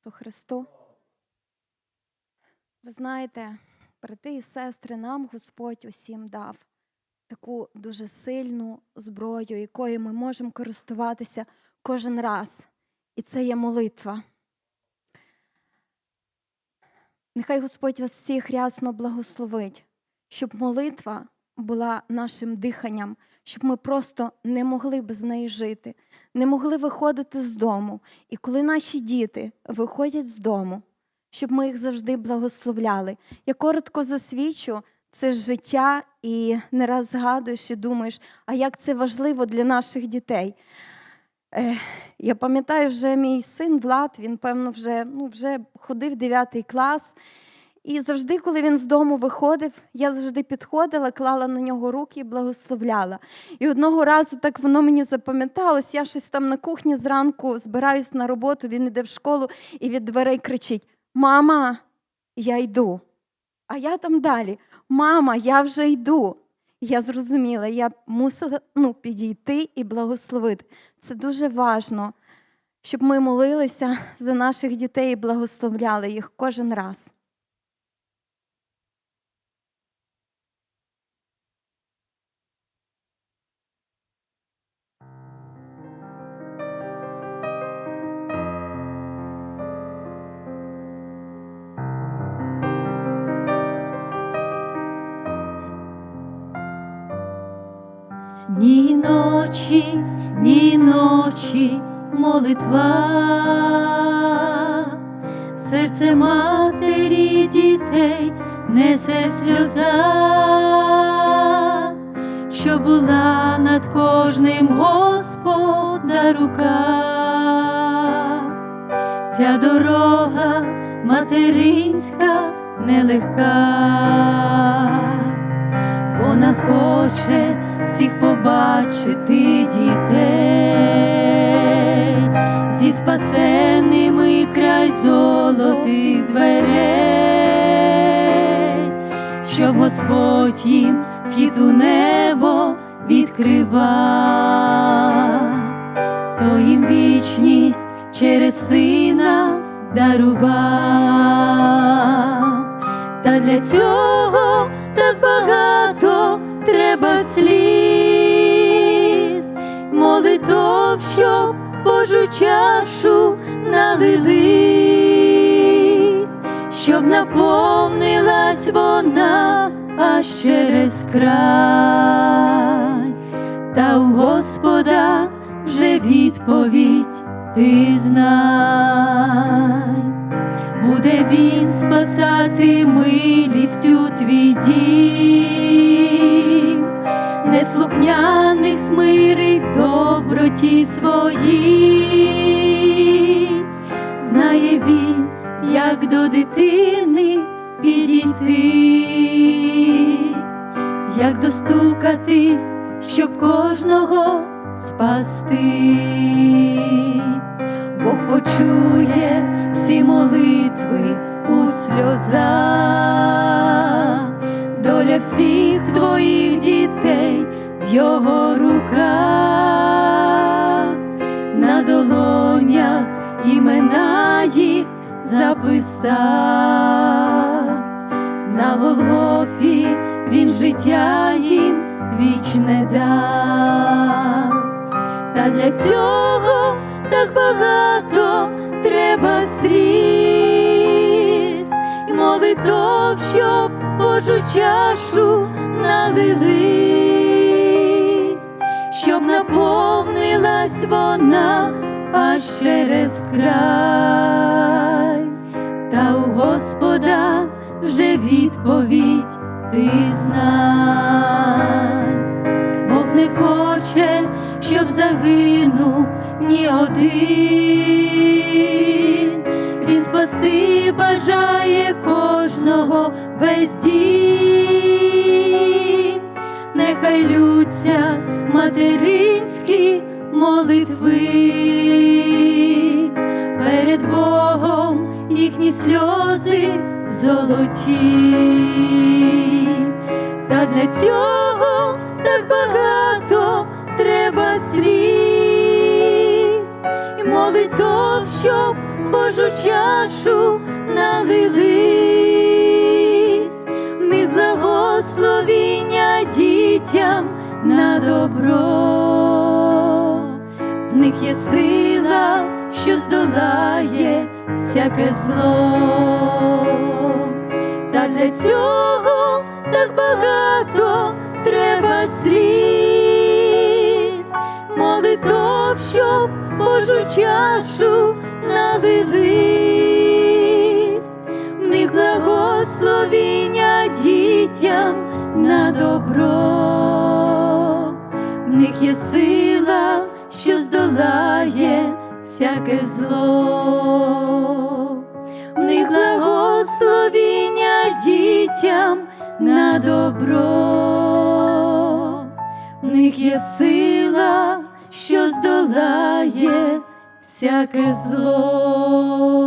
Ісусу Христу. Ви знаєте, брати і сестри, нам Господь усім дав таку дуже сильну зброю, якою ми можемо користуватися кожен раз. І це є молитва. Нехай Господь вас всіх рясно благословить, щоб молитва була нашим диханням, щоб ми просто не могли без неї жити, не могли виходити з дому. І коли наші діти виходять з дому, щоб ми їх завжди благословляли. Я коротко засвідчу це життя і не раз згадуєш і думаєш, а як це важливо для наших дітей. Е, я пам'ятаю, вже мій син Влад, він, певно, вже, ну, вже ходив 9 клас. І завжди, коли він з дому виходив, я завжди підходила, клала на нього руки і благословляла. І одного разу так воно мені запам'яталось, я щось там на кухні зранку збираюсь на роботу, він іде в школу і від дверей кричить: Мама, я йду. А я там далі: Мама, я вже йду. Я зрозуміла, я мусила ну, підійти і благословити. Це дуже важно, щоб ми молилися за наших дітей і благословляли їх кожен раз. Ні ночі, ні ночі молитва, серце матері дітей несе сльоза, що була над кожним Господа рука, ця дорога материнська нелегка. Побачити дітей зі спасенними край золотих дверей, щоб Господь їм вхід у небо відкривав, то їм вічність через сина дарував. Та для цього так багато треба щоб Божу чашу налились, щоб наповнилась вона аж через край, та у Господа вже відповідь ти знай. Буде він спасати милістю твій дім, неслухняних смирить доброті свої, знає він, як до дитини підійти, як достукатись, щоб кожного спасти. Бог почує всі молитви у сльозах, доля всіх твоїх дітей в його руках, записав, на Голгофі він життя їм вічне дав. Та для цього так багато треба сліз. І молитов, щоб Божу чашу налились, щоб наповнилась вона аж через край, Господа вже відповідь ти знай. Бог не хоче, щоб загинув ні один. Він спасти бажає кожного весь дім. Нехай лються материнські молитви. Богом їхні сльози золоті. Та для цього так багато треба сліз. І молитов, щоб Божу чашу налились, них благословіння дітям на добро, в них є сила, що здолає всяке зло. Та для цього так багато треба сліз, молитов, щоб Божу чашу налились, всяке зло, в них благословіння дітям на добро, в них є сила, що здолає всяке зло.